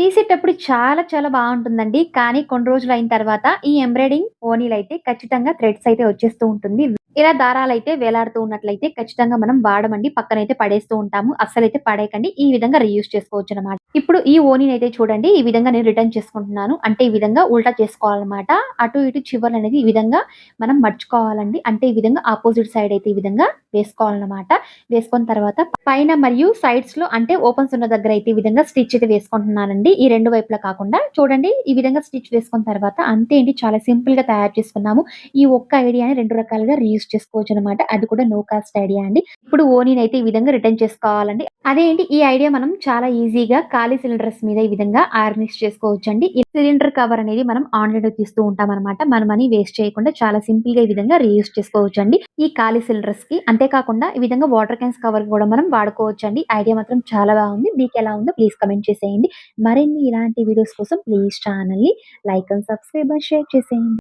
తీసేటప్పుడు చాలా చాలా బాగుంటుందండి కానీ కొన్ని రోజులయిన తర్వాత ఈ ఎంబ్రాయిడింగ్ ఓనీలయితే ఖచ్చితంగా థ్రెడ్స్ అయితే వచ్చేస్తూ ఉంటుంది. ఇలా దారాలు అయితే వేలాడుతూ ఉన్నట్లయితే ఖచ్చితంగా మనం వాడమండి. పక్కనైతే పడేస్తూ ఉంటాము. అస్సలైతే పడేయకండి. ఈ విధంగా రీయూజ్ చేసుకోవచ్చనమాట. ఇప్పుడు ఈ ఓనీనైతే చూడండి ఈ విధంగా నేను రిటర్న్ చేసుకుంటున్నాను. అంటే ఈ విధంగా ఉల్టా చేసుకోవాలన్నమాట అటు ఇటు చివర్లనేది ఈ విధంగా మనం మర్చుకోవాలండి అంటే ఈ విధంగా ఆపోజిట్ సైడ్ అయితే ఈ విధంగా వేసుకోవాలన్నమాట వేసుకున్న తర్వాత పైన మరియు సైడ్స్లో అంటే ఓపెన్స్ ఉన్న దగ్గర అయితే ఈ విధంగా స్టిచ్ అయితే వేసుకుంటున్నానండి. ఈ రెండు వైపులా కాకుండా చూడండి ఈ విధంగా స్టిచ్ వేసుకున్న తర్వాత అంతే ఏంటి చాలా సింపుల్‌గా తయారు చేసుకున్నాము. ఈ ఒక్క ఐడియాని రెండు రకాలుగా రీయూజ్ చేసుకోవచ్చనమాట. అది కూడా నో కాస్ట్ ఐడియా అండి. ఇప్పుడు ఓనీనైతే ఈ విధంగా రిటర్న్ చేసుకోవాలండి. అదేంటి ఈ ఐడియా మనం చాలా ఈజీగా ఖాళీ సిలిండర్స్ మీద ఈ విధంగా ఆర్గనైజ్ చేసుకోవచ్చండి. ఈ సిలిండర్ కవర్ అనేది మనం ఆన్‌లైన్‌లో తీస్తూ ఉంటామనమాట. మన మనీ వేస్ట్ చేయకుండా చాలా సింపుల్‌గా ఈ విధంగా రీయూజ్ చేసుకోవచ్చండి. ఈ ఖాళీ సిలిండర్స్‌కి అంతే కాకుండా ఈ విధంగా వాటర్ క్యాన్స్ కవర్ కూడా మనం వాడుకోవచ్చండి. ఐడియా మాత్రం చాలా బాగుంది. మీకు ఎలా ఉందో ప్లీజ్ కమెంట్ చేసేయండి. మరిన్ని ఇలాంటి వీడియోస్ కోసం please ఛానెల్‌ని like and subscribe and share చేసేయండి.